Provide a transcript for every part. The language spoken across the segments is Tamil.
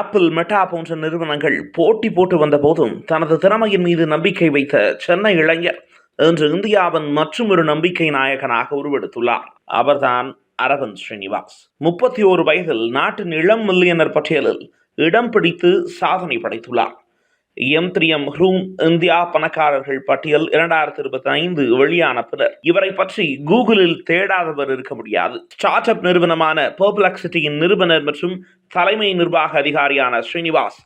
ஆப்பிள் மெட்டா போன்ற நிறுவனங்கள் போட்டி போட்டு வந்த போதும் தனது திறமையின் மீது நம்பிக்கை வைத்த சென்னை இளைஞர் இன்று இந்தியாவின் மற்றும் ஒரு நம்பிக்கை நாயகனாக உருவெடுத்துள்ளார். அவர்தான் அரவிந்த் ஸ்ரீனிவாஸ். முப்பத்தி ஓரு வயதில் நாட்டின் இளம் மில்லியனர் பட்டியலில் இடம் பிடித்து சாதனை படைத்துள்ளார். M three M Hurun India பணக்காரர்கள் பட்டியல் இரண்டாயிரத்தி இருபத்தி ஐந்து வெளியான பின்னர் இவரை பற்றி கூகுளில் தேடாதவர் இருக்க முடியாது. ஸ்டார்ட் அப் நிறுவனமான பர்ப்ளக்சிட்டியின் நிறுவனர் மற்றும் தலைமை நிர்வாக அதிகாரியான ஸ்ரீனிவாஸ்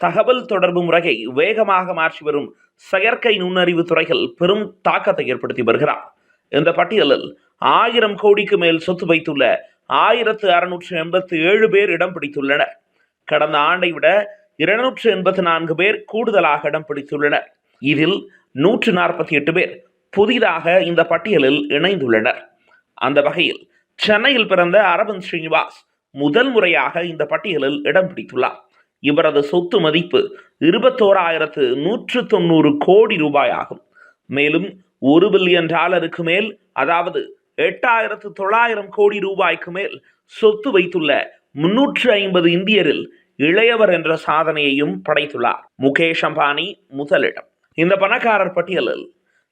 தகவல் தொடர்பு முறையை வேகமாக மாற்றி வரும் செயற்கை நுண்ணறிவு துறையில் பெரும் தாக்கத்தை ஏற்படுத்தி வருகிறார். இந்த பட்டியலில் ஆயிரம் கோடிக்கு மேல் சொத்து வைத்துள்ள ஆயிரத்து அறுநூற்று எண்பத்தி ஏழு பேர் இடம் பிடித்துள்ளனர். கடந்த ஆண்டை விட இருநூற்று எண்பத்தி நான்கு பேர் கூடுதலாக இடம் பிடித்துள்ளனர். இதில் நூற்று நாற்பத்தி எட்டு பேர் புதிதாக இந்த பட்டியலில் இணைந்துள்ளனர். அந்த வகையில் சென்னையில் பிறந்த அரவிந்த் ஸ்ரீனிவாஸ் முதல் முறையாக இந்த பட்டியலில் இடம் பிடித்துள்ளார். இவரது சொத்து மதிப்பு இருபத்தோராயிரத்து நூற்று தொண்ணூறு கோடி ரூபாய் ஆகும் மேலும் ஒரு பில்லியன் டாலருக்கு மேல் அதாவது எட்டாயிரத்து தொள்ளாயிரம் கோடி ரூபாய்க்கு மேல் சொத்து வைத்துள்ள முன்னூற்று ஐம்பது இந்தியரில் இளையவர் என்ற சாதனையையும் படைத்துள்ளார். முகேஷ் அம்பானி முதலிடம். இந்த பணக்காரர் பட்டியலில்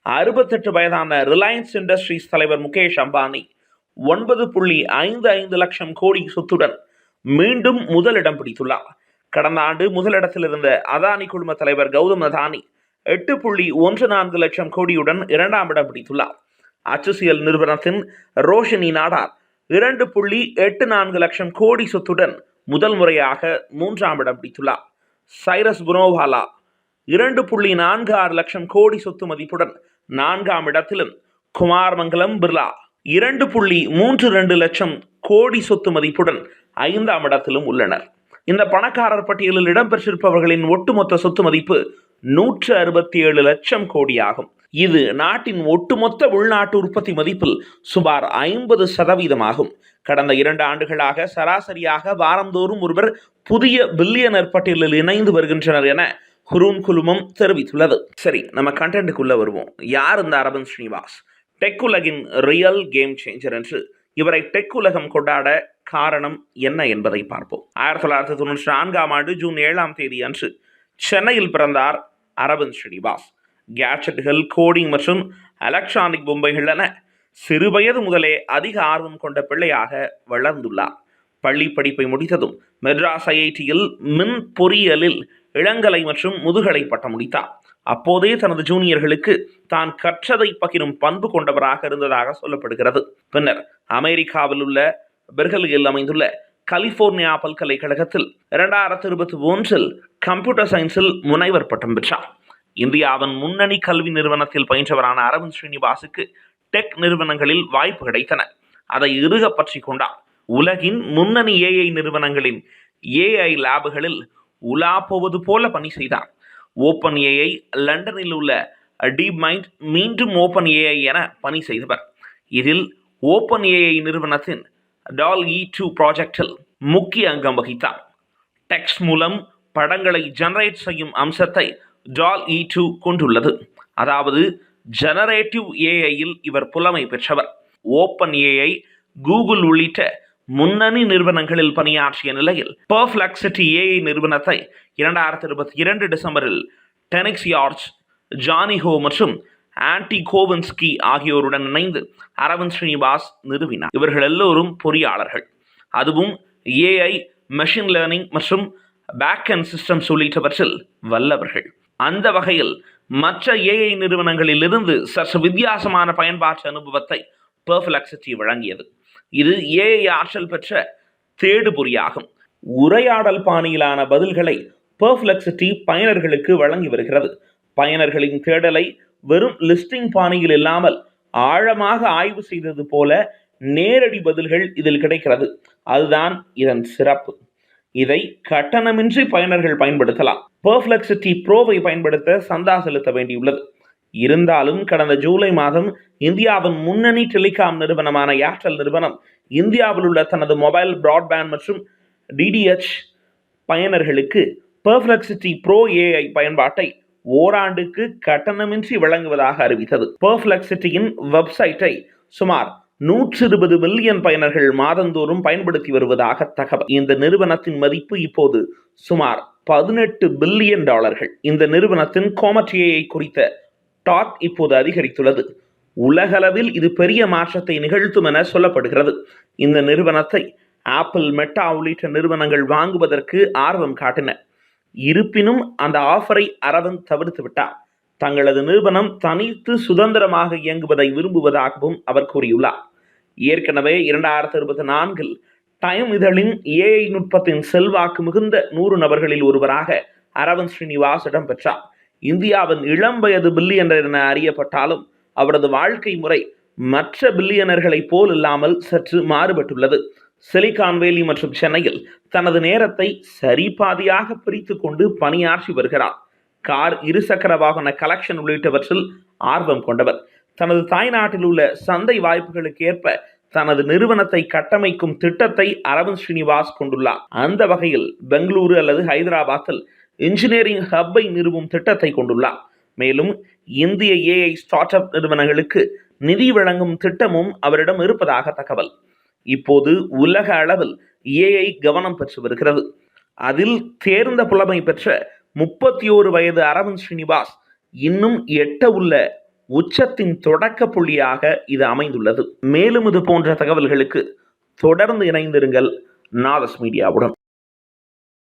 அறுபத்தெட்டு வயதான ரிலையன்ஸ் இண்டஸ்ட்ரீஸ் தலைவர் முகேஷ் அம்பானி ஒன்பது புள்ளி ஐந்து ஐந்து லட்சம் கோடி சொத்துடன் மீண்டும் முதலிடம் பிடித்துள்ளார். கடந்த ஆண்டு முதலிடத்தில் இருந்த அதானி குழும தலைவர் கௌதம் அதானி எட்டு புள்ளி ஒன்று நான்கு லட்சம் கோடியுடன் இரண்டாம் இடம் பிடித்துள்ளார். அச்சுசியல் நிறுவனத்தின் ரோஷினி நாடார் இரண்டு புள்ளி எட்டு நான்கு லட்சம் கோடி சொத்துடன் முதல் முறையாக மூன்றாம் இடம் பிடித்துள்ளார். சைரஸ் புனோவாலா இரண்டு புள்ளி நான்கு ஆறு லட்சம் கோடி சொத்து மதிப்புடன் நான்காம் இடத்திலும் குமார் மங்கலம் பிர்லா. இரண்டு புள்ளி மூன்று ரெண்டு லட்சம் கோடி சொத்து மதிப்புடன் ஐந்தாம் இடத்திலும் உள்ளனர். இந்த பணக்காரர் பட்டியலில் இடம்பெற்றிருப்பவர்களின் ஒட்டுமொத்த சொத்து மதிப்பு நூற்று அறுபத்தி ஏழு லட்சம் கோடி ஆகும் இது நாட்டின் ஒட்டுமொத்த உள்நாட்டு உற்பத்தி மதிப்பில் சுமார் ஐம்பது சதவீதமாகும். கடந்த இரண்டு ஆண்டுகளாக சராசரியாக வாரந்தோறும் ஒருவர் புதிய பில்லியனர் பட்டியலில் இணைந்து வருகின்றனர் என ஹுரூன் குழுமம் தெரிவித்துள்ளது. சரி நம்ம கண்டென்ட்டுக்குள்ளே வருவோம். யார் இந்த அரவிந்த் ஸ்ரீனிவாஸ்? டெக் உலகின் ரியல் கேம் சேஞ்சர் என்று. இவரை டெக் உலகம் கொண்டாட காரணம் என்ன என்பதை பார்ப்போம். ஆயிரத்தி தொள்ளாயிரத்தி தொண்ணூற்றி நான்காம் ஆண்டு ஜூன் ஏழாம் தேதி அன்று சென்னையில் பிறந்தார் அரவிந்த் ஸ்ரீனிவாஸ். கேட்ஜெட்டுகள் கோடிங் மற்றும் எலக்ட்ரானிக் பொம்மைகள் என சிறுவயது முதலே அதிக ஆர்வம் கொண்ட பிள்ளையாக வளர்ந்துள்ளார். பள்ளி படிப்பை முடித்ததும் மெட்ராஸ் ஐஐடியில் மின் பொறியியலில் இளங்கலை மற்றும் முதுகலை பட்டம் முடித்தார். அப்போதே தனது ஜூனியர்களுக்கு தான் கற்றதை பகிரும் பண்பு கொண்டவராக இருந்ததாக சொல்லப்படுகிறது. பின்னர் அமெரிக்காவில் உள்ள பெர்கலியில் அமைந்துள்ள கலிபோர்னியா பல்கலைக்கழகத்தில் இரண்டாயிரத்தி இருபத்தி ஒன்றில் கம்ப்யூட்டர் சயின்ஸில் முனைவர் பட்டம் பெற்றார். இந்தியாவின் முன்னணி கல்வி நிறுவனத்தில் பயின்றவரான அரவிந்த் ஸ்ரீனிவாசுக்கு டெக் நிறுவனங்களில் வாய்ப்பு கிடைத்தன. அதை இறுக பற்றி கொண்டார். உலகின் முன்னணி ஏஐ நிறுவனங்களின் ஏஐ லேபுகளில் உலா போவது போல பணி செய்தார். ஓப்பன் ஏஐ லண்டனில் உள்ள டீப் மைண்ட் மீண்டும் ஓப்பன் ஏஐ என பணி செய்தவர். இதில் ஓப்பன் ஏஐ நிறுவனத்தின் டால் இ டூ ப்ராஜெக்டில் முக்கிய அங்கம் வகித்தார். டெக்ஸ்ட் மூலம் படங்களை ஜெனரேட் செய்யும் அம்சத்தை டால் இ டூ கொண்டுள்ளது. அதாவது ஜெனரேட்டிவ் ஏஐயில் இவர் புலமை பெற்றவர். ஓப்பன் ஏஐ கூகுள் உள்ளிட்ட முன்னணி நிறுவனங்களில் பணியாற்றிய நிலையில் பர்ஃப்ளெக்சிட்டி ஏஐ நிறுவனத்தை இரண்டாயிரத்தி இருபத்தி இரண்டு டிசம்பரில் டெனிக்ஸ் யார்ச் ஜானிஹோ மற்றும் ஆன்டி கோவின்ஸ்கி ஆகியோருடன் இணைந்து அரவிந்த் ஸ்ரீனிவாஸ் நிறுவினார். இவர்கள் எல்லோரும் பொறியாளர்கள். அதுவும் ஏஐ மெஷின் லேர்னிங் மற்றும் பேக் அண்ட் சிஸ்டம்ஸ் உள்ளிட்டவற்றில் வல்லவர்கள். அந்த வகையில் மற்ற ஏஐ நிறுவனங்களிலிருந்து சற்று வித்தியாசமான பயன்பாட்டு அனுபவத்தை பெர்ஃப்ளெக்சிட்டி வழங்கியது. இது ஏஐ ஆற்றல் பெற்ற தேடுபொறியாகும் உரையாடல் பாணியிலான பதில்களை பெர்ஃப்ளெக்சிட்டி பயனர்களுக்கு வழங்கி வருகிறது. பயனர்களின் தேடலை வெறும் லிஸ்டிங் பாணியில் இல்லாமல் ஆழமாக ஆய்வு செய்தது போல நேரடி பதில்கள் இதில் கிடைக்கிறது. அதுதான் இதன் சிறப்பு. இதை கட்டணமின்றி பயனர்கள் பயன்படுத்தலாம். பெர்ஃப்ளெக்சிட்டி ப்ரோவை பயன்படுத்த சந்தா செலுத்த வேண்டியுள்ளது. இருந்தாலும் கடந்த ஜூலை மாதம் இந்தியாவின் முன்னணி டெலிகாம் நிறுவனமான ஏர்டெல் நிறுவனம் இந்தியாவில் உள்ள தனது மொபைல் பிராட்பேண்ட் மற்றும் டிடிஹெச் பயனர்களுக்கு பெர்ஃப்ளெக்சிட்டி ப்ரோ ஏஐ பயன்பாட்டை ஓராண்டுக்கு கட்டணமின்றி வழங்குவதாக அறிவித்தது. பெர்ஃப்ளெக்சிட்டியின் வெப்சைட்டை சுமார் நூற்றி இருபது மில்லியன் பயனர்கள் மாதந்தோறும் பயன்படுத்தி வருவதாக தகவல். இந்த நிறுவனத்தின் மதிப்பு இப்போது சுமார் பதினெட்டு பில்லியன் டாலர்கள். இந்த நிறுவனத்தின் கோமற்றியை குறித்த டாக் இப்போது அதிகரித்துள்ளது. உலகளவில் இது பெரிய மாற்றத்தை நிகழ்த்தும் என சொல்லப்படுகிறது. இந்த நிறுவனத்தை ஆப்பிள் மெட்டா உள்ளிட்ட நிறுவனங்கள் வாங்குவதற்கு ஆர்வம் காட்டின. இருப்பினும் அந்த ஆஃபரை அரவிந்த் தவிர்த்து விட்டார். தங்களது நிறுவனம் தனித்து சுதந்திரமாக இயங்குவதை விரும்புவதாகவும் அவர் கூறியுள்ளார். ஏற்கனவே இரண்டாயிரத்தி இருபத்தி நான்கில் டைம் இதழின் ஏஐ நுட்பத்தின் செல்வாக்கு மிகுந்த நூறு நபர்களில் ஒருவராக அரவிந்த் ஸ்ரீனிவாஸ் இடம்பெற்றார் இந்தியாவின் இளம் வயது பில்லியனர் என அறியப்பட்டாலும் அவரது வாழ்க்கை முறை மற்ற பில்லியனர்களைப் போல் இல்லாமல் சற்று மாறுபட்டுள்ளது. சிலிகான் வேலி மற்றும் சென்னையில் தனது நேரத்தை சரிபாதியாக பிரித்து கொண்டு பணியாற்றி வருகிறார். கார் இருசக்கர வாகன கலெக்ஷன் உள்ளிட்டவற்றில் ஆர்வம் கொண்டவர். தனது தாய்நாட்டில் உள்ள சந்தை வாய்ப்புகளுக்கு ஏற்ப தனது நிறுவனத்தை கட்டமைக்கும் திட்டத்தை அரவிந்த் ஸ்ரீனிவாஸ் கொண்டுள்ளார். அந்த வகையில் பெங்களூரு அல்லது ஹைதராபாத்தில் இன்ஜினியரிங் ஹப்பை நிறுவும் திட்டத்தை கொண்டுள்ளார். மேலும் இந்திய ஏஐ ஸ்டார்ட் அப் நிறுவனங்களுக்கு நிதி வழங்கும் திட்டமும் அவரிடம் இருப்பதாக தகவல். இப்போது உலக அளவில் ஏஐ கவனம் பெற்று வருகிறது. அதில் தேர்ந்த புலமை பெற்ற முப்பத்தி ஓரு வயது அரவிந்த் ஸ்ரீனிவாஸ் இன்னும் எட்ட உள்ள உச்சத்தின் தொடக்க புள்ளியாக இது அமைந்துள்ளது. மேலும் இது போன்ற தகவல்களுக்கு தொடர்ந்து இணைந்திருங்கள். நாதஸ் மீடியாவுடன்.